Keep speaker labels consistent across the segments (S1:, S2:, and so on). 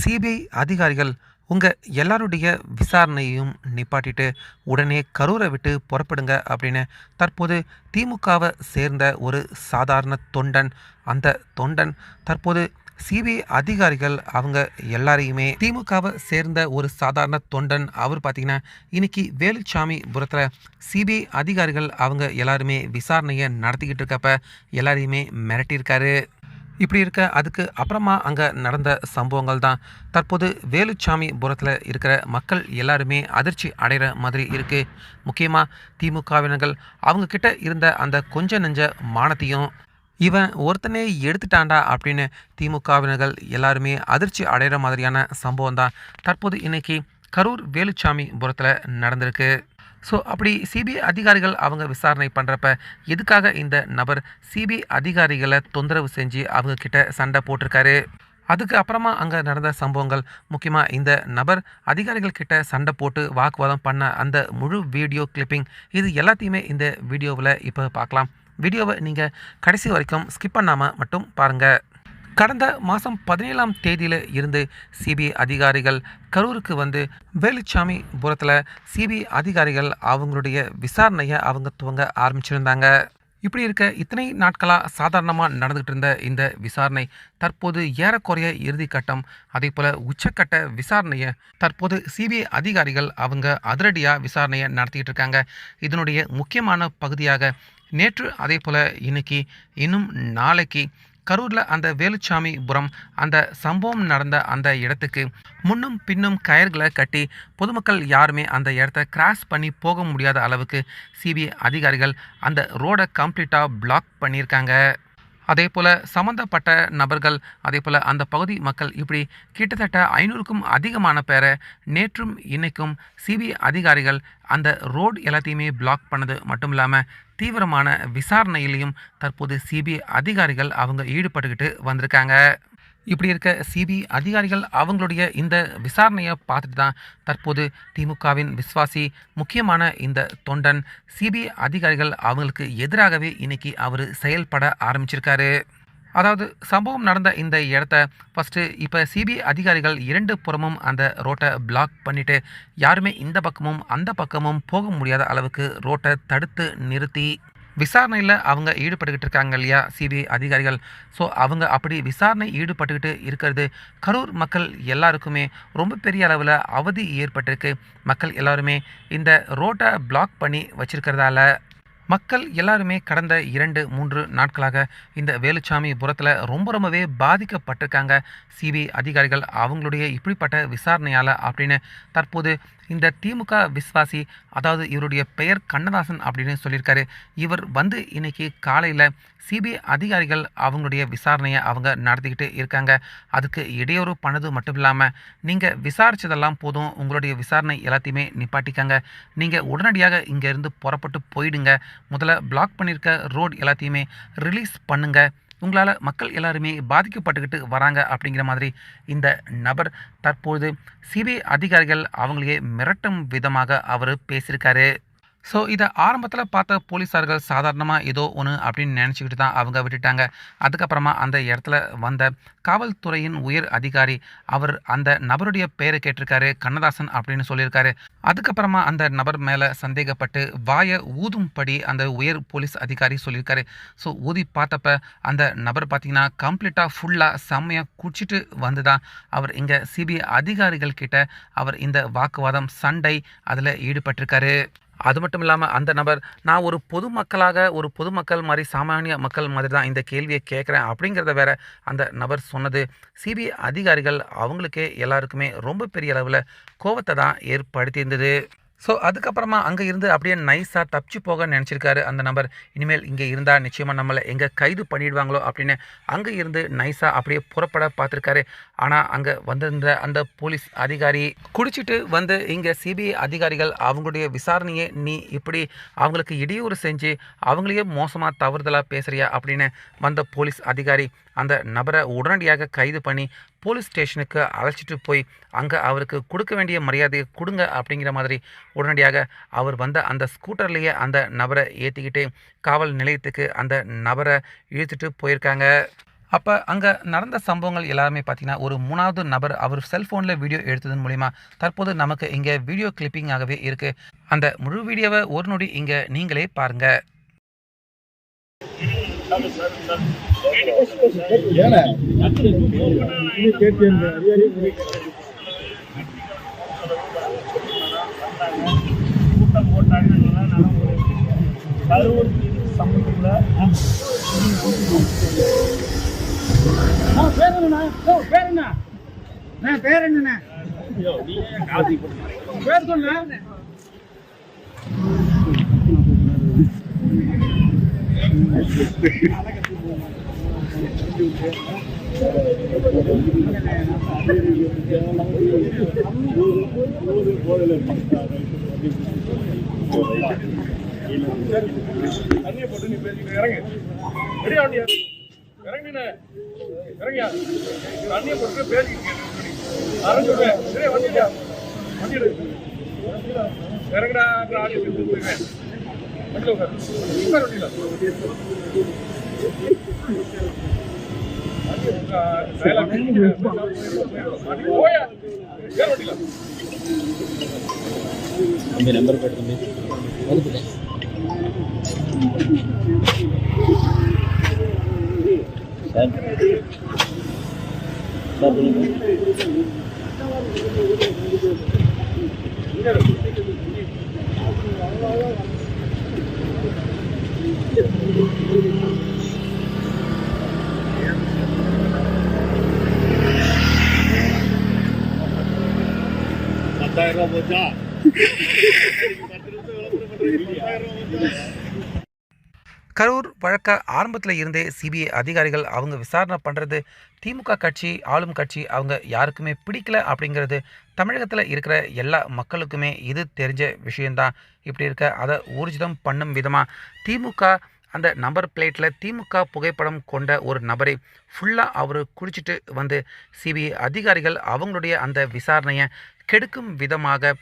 S1: CBI அதிகாரிகள் உங்கள் எல்லாருடைய விசாரணையையும் நிப்பாட்டிட்டு உடனே கரூரை விட்டு புறப்படுங்க அப்படின்னு தற்போது திமுகவை சேர்ந்த ஒரு சாதாரண தொண்டன். அந்த தொண்டன் தற்போது சிபிஐ அதிகாரிகள் அவங்க எல்லாரையுமே திமுகவை சேர்ந்த ஒரு சாதாரண தொண்டன். அவர் பார்த்தீங்கன்னா இன்னைக்கு வேலுச்சாமி புறத்தில் சிபிஐ அதிகாரிகள் அவங்க எல்லாருமே விசாரணையை நடத்திக்கிட்டு இருக்கப்ப எல்லாரையுமே மிரட்டியிருக்காரு. இப்படி இருக்க அதுக்கு அப்புறமா அங்கே நடந்த சம்பவங்கள் தான். தற்போது வேலுச்சாமி புரத்தில் இருக்கிற மக்கள் எல்லாருமே அதிர்ச்சி அடைகிற மாதிரி இருக்குது முக்கியமாக திமுகவினர்கள் அவங்கக்கிட்ட இருந்த அந்த கொஞ்ச நெஞ்ச மானத்தையும் இவன் ஒருத்தனே எடுத்துட்டாண்டா அப்படின்னு திமுகவினர்கள் எல்லாருமே அதிர்ச்சி அடைகிற மாதிரியான சம்பவம் தான் தற்போது இன்னைக்கு கரூர் வேலுச்சாமி புறத்தில் நடந்திருக்கு. ஸோ அப்படி சிபிஐ அதிகாரிகள் அவங்க விசாரணை பண்ணுறப்ப எதுக்காக இந்த நபர் சிபிஐ அதிகாரிகளை தொந்தரவு செஞ்சு அவங்க கிட்ட சண்டை போட்டிருக்காரு? அதுக்கு அப்புறமா அங்கே நடந்த சம்பவங்கள் முக்கியமாக இந்த நபர் அதிகாரிகள் கிட்ட சண்டை போட்டு வாக்குவாதம் பண்ண அந்த முழு வீடியோ கிளிப்பிங் இது எல்லாத்தையுமே இந்த வீடியோவில் இப்போ பார்க்கலாம் வீடியோவை நீங்கள் கடைசி வரைக்கும் ஸ்கிப் பண்ணாமல் மட்டும் பாருங்கள் கடந்த மாதம் பதினேழாம் தேதியில் இருந்து சிபிஐ அதிகாரிகள் கரூருக்கு வந்து வேலுச்சாமி புறத்தில் சிபிஐ அதிகாரிகள் அவங்களுடைய விசாரணையை அவங்க துவங்க ஆரம்பிச்சிருந்தாங்க. இப்படி இருக்க இத்தனை நாட்களாக சாதாரணமாக நடந்துகிட்டு இருந்த இந்த விசாரணை தற்போது ஏறக்குறைய இறுதி கட்டம். அதே போல் உச்சக்கட்ட விசாரணையை தற்போது சிபிஐ அதிகாரிகள் அவங்க அதிரடியாக விசாரணையை நடத்திக்கிட்டு இருக்காங்க. இதனுடைய முக்கியமான பகுதியாக நேற்று அதே போல் இன்னைக்கு இன்னும் நாளைக்கு கரூரில் அந்த வேலுச்சாமிபுரம் அந்த சம்பவம் நடந்த அந்த இடத்துக்கு முன்னும் பின்னும் கயர்களை கட்டி பொதுமக்கள் யாருமே அந்த இடத்த கிராஸ் பண்ணி போக முடியாத அளவுக்கு சிபிஐ அதிகாரிகள் அந்த ரோடை கம்ப்ளீட்டாக பிளாக் பண்ணியிருக்காங்க. அதே போல் சம்மந்தப்பட்ட நபர்கள் அதே போல் அந்த பகுதி மக்கள் இப்படி கிட்டத்தட்ட ஐநூறுக்கும் அதிகமான பேரை நேற்றும் இன்னைக்கும் சிபிஐ அதிகாரிகள் அந்த ரோடு எல்லாத்தையுமே பிளாக் பண்ணது மட்டும் இல்லாமல் தீவிரமான விசாரணையிலையும் தற்போது சிபிஐ அதிகாரிகள் அவங்க ஈடுபட்டுக்கிட்டு வந்திருக்காங்க. இப்படி இருக்க சிபிஐ அதிகாரிகள் அவங்களுடைய இந்த விசாரணையை பார்த்துட்டு தான் தற்போது திமுகவின் விஸ்வாசி முக்கியமான இந்த தொண்டன் சிபிஐ அதிகாரிகள் அவங்களுக்கு எதிராகவே இன்னைக்கு அவர் செயல்பட ஆரம்பிச்சிருக்காரு. அதாவது சம்பவம் நடந்த இந்த இடத்த ஃபஸ்ட்டு இப்போ சிபிஐ அதிகாரிகள் இரண்டு புறமும் அந்த ரோட்டை பிளாக் பண்ணிவிட்டு யாருமே இந்த பக்கமும் அந்த பக்கமும் போக முடியாத அளவுக்கு ரோட்டை தடுத்து நிறுத்தி விசாரணையில் அவங்க ஈடுபட்டுக்கிட்டு இருக்காங்க இல்லையா சிபிஐ அதிகாரிகள்? ஸோ அவங்க அப்படி விசாரணை ஈடுபட்டுக்கிட்டு இருக்கிறது கரூர் மக்கள் எல்லாருக்குமே ரொம்ப பெரிய அளவில் அவதி ஏற்பட்டிருக்கு. மக்கள் எல்லாருமே இந்த ரோட்டை பிளாக் பண்ணி வச்சுருக்கிறதால மக்கள் எல்லாருமே கடந்த இரண்டு மூன்று நாட்களாக இந்த வேலுச்சாமி புறத்தில் ரொம்ப ரொம்பவே பாதிக்கப்பட்டிருக்காங்க. சிபிஐ அதிகாரிகள் அவங்களுடைய இப்படிப்பட்ட விசாரணையால் அப்படின்னு தற்போது இந்த திமுக விஸ்வாசி அதாவது இவருடைய பெயர் கண்ணதாசன் அப்படின்னு சொல்லியிருக்காரு. இவர் வந்து இன்னைக்கு காலையில் சிபிஐ அதிகாரிகள் அவங்களுடைய விசாரணையை அவங்க நடத்திக்கிட்டு இருக்காங்க. அதுக்கு இடையூறு பண்ணது மட்டும் இல்லாமல் நீங்கள் விசாரித்ததெல்லாம் போதும். உங்களுடைய விசாரணை எல்லாத்தையுமே நிப்பாட்டிக்காங்க. நீங்கள் உடனடியாக இங்கேருந்து புறப்பட்டு போயிடுங்க. முதல்ல பிளாக் பண்ணியிருக்க ரோடு எல்லாத்தையுமே ரிலீஸ் பண்ணுங்கள் உங்களால் மக்கள் எல்லாருமே பாதிக்கப்பட்டுக்கிட்டு வராங்க அப்படிங்கிற மாதிரி இந்த நபர் தற்போது சிபிஐ அதிகாரிகள் அவங்களையே மிரட்டும் விதமாக அவர் பேசியிருக்காரு. ஸோ இதை ஆரம்பத்தில் பார்த்த போலீஸார்கள் சாதாரணமாக ஏதோ ஒன்று அப்படின்னு நினச்சிக்கிட்டு தான் அவங்க விட்டுட்டாங்க. அதுக்கப்புறமா அந்த இடத்துல வந்த காவல்துறையின் உயர் அதிகாரி அவர் அந்த நபருடைய பெயரை கேட்டிருக்காரு கண்ணதாசன் அப்படின்னு சொல்லியிருக்காரு. அதுக்கப்புறமா அந்த நபர் மேலே சந்தேகப்பட்டு வாயை ஊதும்படி அந்த உயர் போலீஸ் அதிகாரி சொல்லியிருக்காரு. ஸோ ஊதி பார்த்தப்ப அந்த நபர் பார்த்தீங்கன்னா கம்ப்ளீட்டாக ஃபுல்லாக செம்மையாக குடிச்சிட்டு வந்து தான் அவர் இங்கே சிபிஐ அதிகாரிகள் கிட்ட அவர் இந்த வாக்குவாதம் சண்டை அதில் ஈடுபட்டிருக்காரு. அது மட்டும் இல்லாமல் அந்த நபர் நான் ஒரு பொதுமக்களாக ஒரு பொதுமக்கள் மாதிரி சாமானிய மக்கள் மாதிரி தான் இந்த கேள்வியை கேட்குறேன் அப்படிங்கிறத வேற அந்த நபர் சொன்னது. சிபிஐ அதிகாரிகள் அவங்களுக்கே எல்லாருக்குமே ரொம்ப பெரிய அளவில் கோவத்தை தான் ஏற்படுத்தியிருந்தது. ஸோ அதுக்கப்புறமா அங்கே இருந்து அப்படியே நைஸாக தப்பிச்சு போக நினச்சிருக்காரு அந்த நபர். இனிமேல் இங்கே இருந்தால் நிச்சயமாக நம்மளை எங்கே கைது பண்ணிடுவாங்களோ அப்படின்னு அங்கே இருந்து நைஸாக அப்படியே புறப்பட பார்த்துருக்காரு. ஆனால் அங்கே வந்திருந்த அந்த போலீஸ் அதிகாரி குடிச்சிட்டு வந்து இங்கே சிபிஐ அதிகாரிகள் அவங்களுடைய விசாரணையை நீ இப்படி அவங்களுக்கு இடையூறு செஞ்சு அவங்களையே மோசமாக தவறுதலாக பேசுகிறியா அப்படின்னு வந்த போலீஸ் அதிகாரி அந்த நபரை உடனடியாக கைது பண்ணி போலீஸ் ஸ்டேஷனுக்கு அழைச்சிட்டு போய் அங்கே அவருக்கு கொடுக்க வேண்டிய மரியாதையை கொடுங்க அப்படிங்கிற மாதிரி உடனடியாக அவர் வந்த அந்த ஸ்கூட்டர்லேயே அந்த நபரை ஏற்றிக்கிட்டு காவல் நிலையத்துக்கு அந்த நபரை இழுத்துட்டு போயிருக்காங்க. அப்போ அங்கே நடந்த சம்பவங்கள் எல்லாருமே பார்த்திங்கன்னா ஒரு மூணாவது நபர் அவர் செல்ஃபோனில் வீடியோ எடுத்ததன் மூலிமா தற்போது நமக்கு இங்கே வீடியோ கிளிப்பிங்காகவே இருக்குது அந்த முழு வீடியோவை ஒரு நொடி இங்கே நீங்களே பாருங்கள்
S2: ஏண்ணே இது கேட்டியம்
S3: கூட்டம் போட்டாங்கன்னா நான் ஒரு கரூர் சமூகத்தில்
S2: பேர் என்னண்ணா? ஓ, பேர் என்ன? அண்ணா, பேர் என்னண்ணா? பேர் சொல்லுண்ணா
S3: தண்ணியை போட்டு நீ பேசிட்டு இறங்கு ரெடியா வண்டியா இறங்குண்ணே இறங்கியா தண்ணியை போட்டு பேசிக்கிட்டு அரைஞ்சு விடுவேன் சரியா வண்டியா வண்டி எடு இறங்குடா. அப்புறம் ஆடி எடுத்து வண்டியில் உட்காரு வண்டியில் போயா ஏற வண்டியில்
S2: தம்பி நம்பர் போட்டு தம்பி ஒதுக்குதே சார் சார் பத்தாயிரம் ரூபா போச்சா
S1: கரூர் வழக்க ஆரம்பத்தில் இருந்தே சிபிஐ அதிகாரிகள் அவங்க விசாரணை பண்ணுறது திமுக கட்சி ஆளும் கட்சி அவங்க யாருக்குமே பிடிக்கல அப்படிங்கிறது தமிழகத்தில் இருக்கிற எல்லா மக்களுக்குமே இது தெரிஞ்ச விஷயந்தான் இப்படி இருக்க அதை ஊர்ஜிதம் பண்ணும் விதமாக திமுக அந்த நம்பர் பிளேட்டில் திமுக புகைப்படம் கொண்ட ஒரு நபரை ஃபுல்லாக அவர் குடிச்சிட்டு வந்து சிபிஐ அதிகாரிகள் அவங்களுடைய அந்த விசாரணையை கெடுக்கும் விதமாக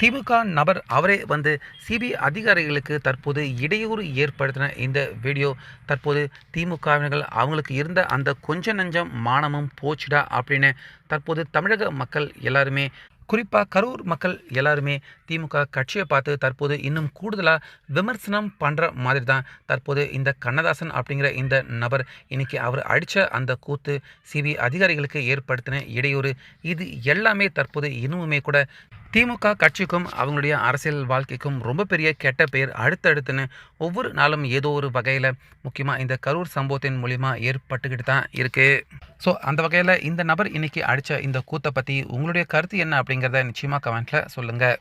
S1: திமுக நபர் அவரே வந்து சிபிஐ அதிகாரிகளுக்கு தற்போது இடையூறு ஏற்படுத்தின இந்த வீடியோ. தற்போது திமுகவினர்கள் அவங்களுக்கு இருந்த அந்த கொஞ்ச நஞ்சம் மானமும் போச்சுடா அப்படின்னு தற்போது தமிழக மக்கள் எல்லாருமே குறிப்பாக கரூர் மக்கள் எல்லாருமே திமுக கட்சியை பார்த்து தற்போது இன்னும் கூடுதலாக விமர்சனம் பண்ணுற மாதிரி தான் தற்போது இந்த கண்ணதாசன் அப்படிங்கிற இந்த நபர். இன்னைக்கு அவர் அடித்த அந்த கூத்து சிபிஐ அதிகாரிகளுக்கு ஏற்படுத்தின இடையூறு. இது எல்லாமே தற்போது இன்னுமுமே கூட திமுக கட்சிக்கும் அவங்களுடைய அரசியல் வாழ்க்கைக்கும் ரொம்ப பெரிய கெட்ட பெயர் அடுத்தடுத்துன்னு ஒவ்வொரு நாளும் ஏதோ ஒரு வகையில் முக்கியமாக இந்த கரூர் சம்பவத்தின் மூலிமா ஏற்பட்டுக்கிட்டு தான் இருக்குது ஸோ அந்த வகையில் இந்த நபர் இன்றைக்கி அடித்த இந்த கூத்தை பற்றி உங்களுடைய கருத்து என்ன அப்படிங்கிறத நிச்சயமாக கமெண்ட்டில் சொல்லுங்கள்